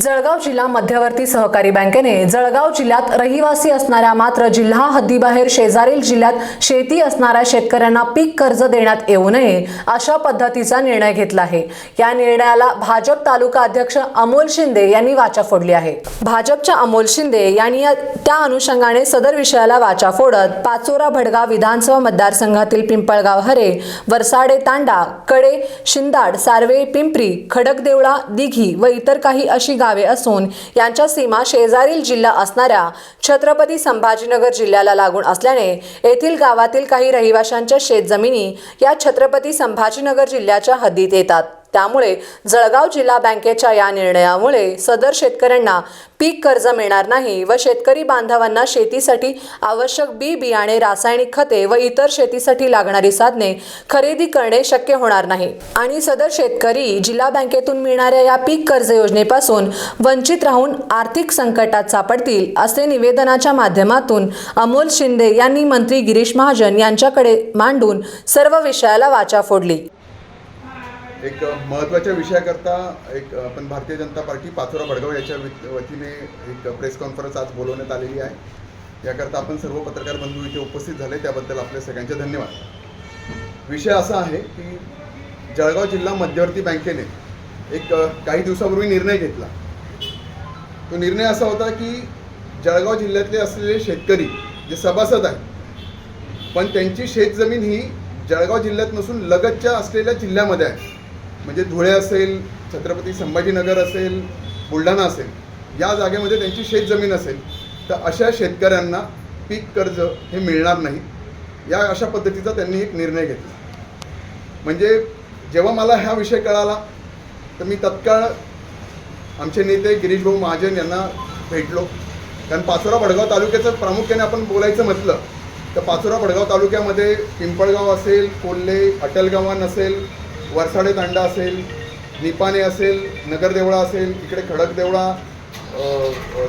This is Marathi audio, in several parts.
जळगाव जिल्हा मध्यवर्ती सहकारी बँकेने जळगाव जिल्ह्यात रहिवासी असणाऱ्या मात्र जिल्हा हद्दीबाहेर शेजारील जिल्ह्यात शेती असणाऱ्या शेतकऱ्यांना पीक कर्ज देण्यात येऊ नये अशा पद्धतीचा निर्णय घेतला आहे. या निर्णयाला भाजप तालुका अध्यक्ष अमोल शिंदे यांनी वाचा फोडली आहे. भाजपच्या अमोल शिंदे यांनी त्या अनुषंगाने सदर विषयाला वाचा फोडत पाचोरा भडगाव विधानसभा मतदारसंघातील पिंपळगाव हरे वरसाडे तांडा कडे शिंदाड सार्वे पिंपरी खडकदेवळा दिघी व इतर काही अशी गावे असून यांच्या सीमा शेजारील जिल्हा असणाऱ्या छत्रपती संभाजीनगर जिल्ह्याला लागून असल्याने येथील गावातील काही रहिवाशांच्या शेतजमिनी या छत्रपती संभाजीनगर जिल्ह्याच्या हद्दीत येतात. त्यामुळे जळगाव जिल्हा बँकेच्या या निर्णयामुळे सदर शेतकऱ्यांना पीक कर्ज मिळणार नाही व शेतकरी बांधवांना शेतीसाठी आवश्यक बी बियाणे रासायनिक खते व इतर शेतीसाठी लागणारी साधने खरेदी करणे शक्य होणार नाही. आणि सदर शेतकरी जिल्हा बँकेतून मिळणाऱ्या या पीक कर्ज योजनेपासून वंचित राहून आर्थिक संकटात सापडतील असे निवेदनाच्या माध्यमातून अमोल शिंदे यांनी मंत्री गिरीश महाजन यांच्याकडे मांडून सर्व विषयाला वाचा फोडली. एक महत्त्वाच्या विषयाकरता एक आपण भारतीय जनता पार्टी पाचोरा भडगाव याच्या वतीने एक प्रेस कॉन्फरन्स आज बोलवण्यात आलेली आहे. याकरता आपण सर्व पत्रकार बंधू इथे उपस्थित झाले त्याबद्दल आपले सगळ्यांचे धन्यवाद. विषय असा आहे की जळगाव जिल्हा मध्यवर्ती बँकेने एक काही दिवसापूर्वी निर्णय घेतला. तो निर्णय असा होता की जळगाव जिल्ह्यातले असलेले शेतकरी जे सभासद आहेत पण त्यांची शेतजमीन ही जळगाव जिल्ह्यात नसून लगतच्या असलेल्या जिल्ह्यामध्ये आहे. म्हणजे धुळे असेल छत्रपती संभाजीनगर असेल बुलढाणा असेल या जागेमध्ये त्यांची शेतजमीन असेल तर अशा शेतकऱ्यांना पीक कर्ज हे मिळणार नाही. या अशा पद्धतीचा त्यांनी एक निर्णय घेतला. म्हणजे जेव्हा मला हा विषय कळाला तर मी तत्काळ आमचे नेते गिरीश भाऊ महाजन यांना भेटलो. कारण पाचोरा भडगाव तालुक्याचं प्रामुख्याने आपण बोलायचं म्हटलं तर पाचोरा भडगाव तालुक्यामध्ये पिंपळगाव असेल कोल्हे अटलगावान असेल वरसाडे तांडा असेल निपाणे असेल नगरदेवळा असेल इकडे खडकदेवळा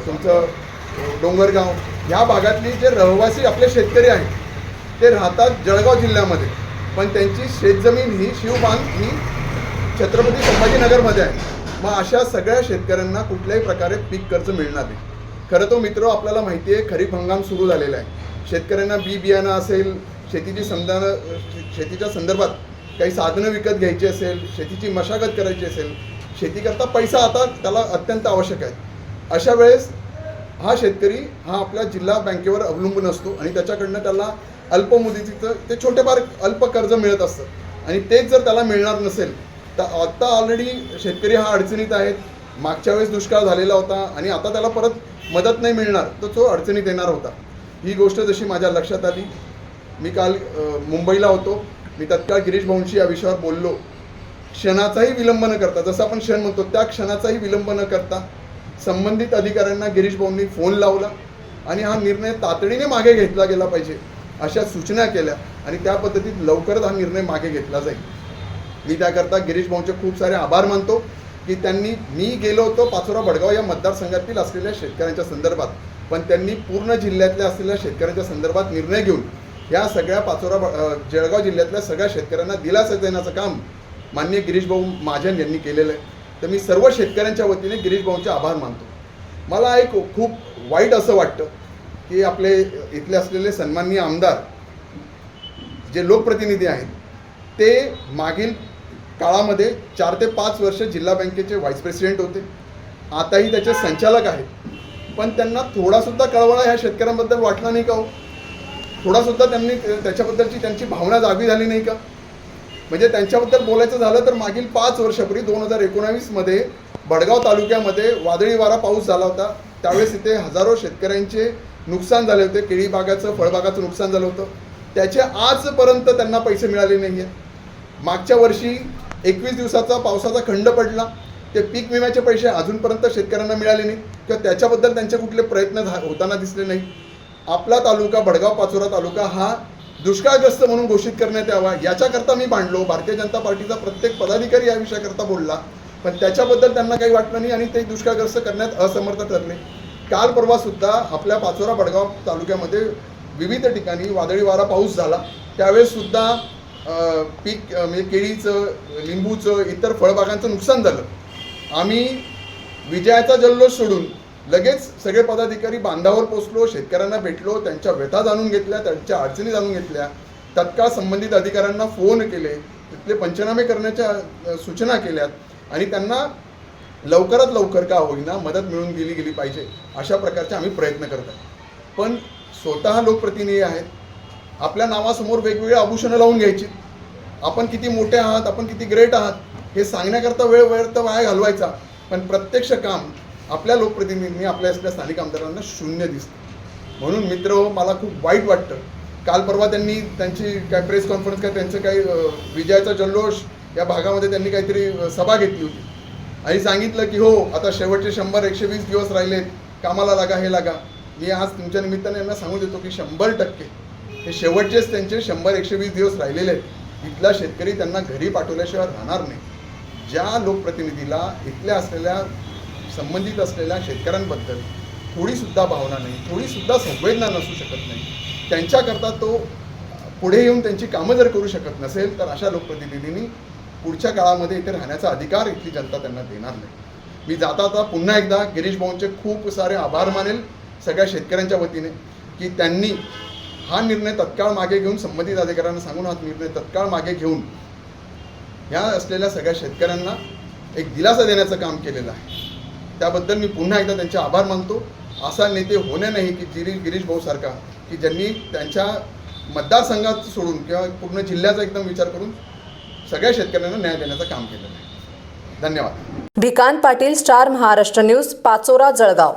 तुमचं डोंगरगाव ह्या भागातली जे रहिवासी आपले शेतकरी आहेत ते राहतात जळगाव जिल्ह्यामध्ये. पण त्यांची शेतजमीन ही शिवबान ही छत्रपती संभाजीनगरमध्ये आहे. मग अशा सगळ्या शेतकऱ्यांना कुठल्याही प्रकारे पीक कर्ज मिळणार नाही. खरं तो मित्र आपल्याला माहिती आहे खरीप हंगाम सुरू झालेला आहे. शेतकऱ्यांना बी बियाणं असेल शेतीची समजा शेतीच्या संदर्भात काही साधनं विकत घ्यायची असेल शेतीची मशागत करायची असेल शेतीकरता पैसा आता त्याला अत्यंत आवश्यक आहे. अशा वेळेस हा शेतकरी हा आपल्या जिल्हा बँकेवर अवलंबून असतो आणि त्याच्याकडनं त्याला अल्प मुदतीचं ते छोटेफार अल्प कर्ज मिळत असतं. आणि तेच जर त्याला मिळणार नसेल तर आत्ता ऑलरेडी शेतकरी हा अडचणीत आहेत मागच्या वेळेस दुष्काळ झालेला होता आणि आता त्याला परत मदत नाही मिळणार तर तो अडचणीत येणार होता. ही गोष्ट जशी माझ्या लक्षात आली मी काल मुंबईला होतो. मी तत्काळ गिरीश भाऊंशी या विषयावर बोललो. क्षणाचाही विलंब न करता जसं आपण क्षण म्हणतो त्या क्षणाचाही विलंब न करता संबंधित अधिकाऱ्यांना गिरीश भाऊंनी फोन लावला आणि हा निर्णय तातडीने मागे घेतला गेला पाहिजे अशा सूचना केल्या आणि त्या पद्धतीत लवकरच हा निर्णय मागे घेतला जाईल. मी त्याकरता गिरीश भाऊंचे खूप सारे आभार मानतो की त्यांनी मी गेलो होतो पाचोरा भडगाव या मतदारसंघातील असलेल्या शेतकऱ्यांच्या संदर्भात पण त्यांनी पूर्ण जिल्ह्यातल्या असलेल्या शेतकऱ्यांच्या संदर्भात निर्णय घेऊन या सगळ्या पाचोरा जळगाव जिल्ह्यातल्या सगळ्या शेतकऱ्यांना दिलासा देण्याचं काम माननीय गिरीश भाऊ महाजन यांनी केलेलं आहे. तर मी सर्व शेतकऱ्यांच्या वतीने गिरीश भाऊंचे आभार मानतो. मला एक खूप वाईट असं वाटतं की आपले इथले असलेले सन्माननीय आमदार जे लोकप्रतिनिधी आहेत ते मागील काळामध्ये चार ते पाच वर्ष जिल्हा बँकेचे व्हाईस प्रेसिडेंट होते. आताही त्याचे संचालक आहेत. पण त्यांना थोडासुद्धा कळवळा ह्या शेतकऱ्यांबद्दल वाटला नाही का हो? थोडासुद्धा त्यांनी त्याच्याबद्दलची त्यांची भावना जागी झाली नाही का? म्हणजे त्यांच्याबद्दल बोलायचं झालं तर मागील पाच वर्षापूर्वी दोन हजार एकोणावीसमध्ये बडगाव तालुक्यामध्ये वादळी वारा पाऊस झाला होता. त्यावेळेस इथे हजारो शेतकऱ्यांचे नुकसान झाले होते. केळी बागाचं फळबागाचं नुकसान झालं होतं. त्याचे आजपर्यंत त्यांना पैसे मिळाले नाही आहेत मागच्या वर्षी एकवीस दिवसाचा पावसाचा खंड पडला. ते पीक विम्याचे पैसे अजूनपर्यंत शेतकऱ्यांना मिळाले नाही किंवा त्याच्याबद्दल त्यांचे कुठले प्रयत्न झा होताना दिसले नाही आपला तालुका बडगाव पाचोरा तालुका हा दुष्काळग्रस्त म्हणून घोषित करण्यात यावा याच्याकरता मी मांडलो. भारतीय जनता पार्टीचा प्रत्येक पदाधिकारी या विषयाकरता बोलला. पण त्याच्याबद्दल त्यांना काही वाटलं नाही आणि ते दुष्काळग्रस्त करण्यात असमर्थ ठरले. काल परवा सुद्धा आपल्या पाचोरा बडगाव तालुक्यामध्ये विविध ठिकाणी वादळी वारा पाऊस झाला. त्यावेळेस सुद्धा पीक म्हणजे केळीचं लिंबूचं इतर फळबागांचं नुकसान झालं. आम्ही विजयाचा जल्लोष सोडून लगेच सगळे पदाधिकारी बांधावर पोचलो शेतकऱ्यांना भेटलो त्यांच्या व्यथा जाणून घेतल्या त्यांच्या अडचणी जाणून घेतल्या. तत्काळ संबंधित अधिकाऱ्यांना फोन केले तिथले पंचनामे करण्याच्या सूचना केल्यात आणि त्यांना लवकरात लवकर का होईना मदत मिळून गेली गेली पाहिजे अशा प्रकारचे आम्ही प्रयत्न करत आहे. पण स्वतः लोकप्रतिनिधी आहेत. आपल्या नावासमोर वेगवेगळे आभूषणं लावून घ्यायची. आपण किती मोठे आहात आपण किती ग्रेट आहात हे सांगण्याकरता वेळ वेळ तर वाया घालवायचा. पण प्रत्यक्ष काम आपल्या लोकप्रतिनिधींनी आपल्या आपल्या स्थानिक आमदारांना शून्य दिसतं. म्हणून मित्र हो, मला खूप वाईट वाटतं. काल परवा त्यांनी त्यांची काय प्रेस कॉन्फरन्स काय त्यांचं काही विजयाचा जल्लोष या भागामध्ये त्यांनी काहीतरी सभा घेतली होती. आणि सांगितलं की हो आता शेवटचे शंभर एकशे वीस दिवस राहिलेत. कामाला लागा हे लागा. मी आज तुमच्या निमित्ताने यांना सांगू देतो की शंभर टक्के हे शेवटचेच त्यांचे शंभर एकशे वीस दिवस राहिलेले आहेत. इथला शेतकरी त्यांना घरी पाठवल्याशिवाय राहणार नाही. ज्या लोकप्रतिनिधीला इथल्या असलेल्या संबंधित असलेल्या शेतकऱ्यांबद्दल थोडीसुद्धा भावना नाही थोडीसुद्धा संवेदना नसू शकत नाही. त्यांच्याकरता तो पुढे येऊन त्यांची कामं जर करू शकत नसेल तर अशा लोकप्रतिनिधींनी पुढच्या काळामध्ये इथे राहण्याचा अधिकार इथली जनता त्यांना देणार नाही. मी जाता आता पुन्हा एकदा गिरीश भाऊंचे खूप सारे आभार मानेल सगळ्या शेतकऱ्यांच्या वतीने की त्यांनी हा निर्णय तत्काळ मागे घेऊन संबंधित अधिकाऱ्यांना सांगून हा निर्णय तत्काळ मागे घेऊन ह्या असलेल्या सगळ्या शेतकऱ्यांना एक दिलासा देण्याचं काम केलेलं आहे. त्याबद्दल मी पुन्हा एकदा त्यांचे आभार मानतो. असा नेते होणे नाही की गिरीश गिरीश भाऊसारखा की ज्यांनी त्यांच्या मतदारसंघात सोडून किंवा पूर्ण जिल्ह्याचा एकदम विचार करून सगळ्या शेतकऱ्यांना न्याय देण्याचं काम केलेलं आहे. धन्यवाद. Bhikan Patil star Maharashtra news Pachora Jalgaon.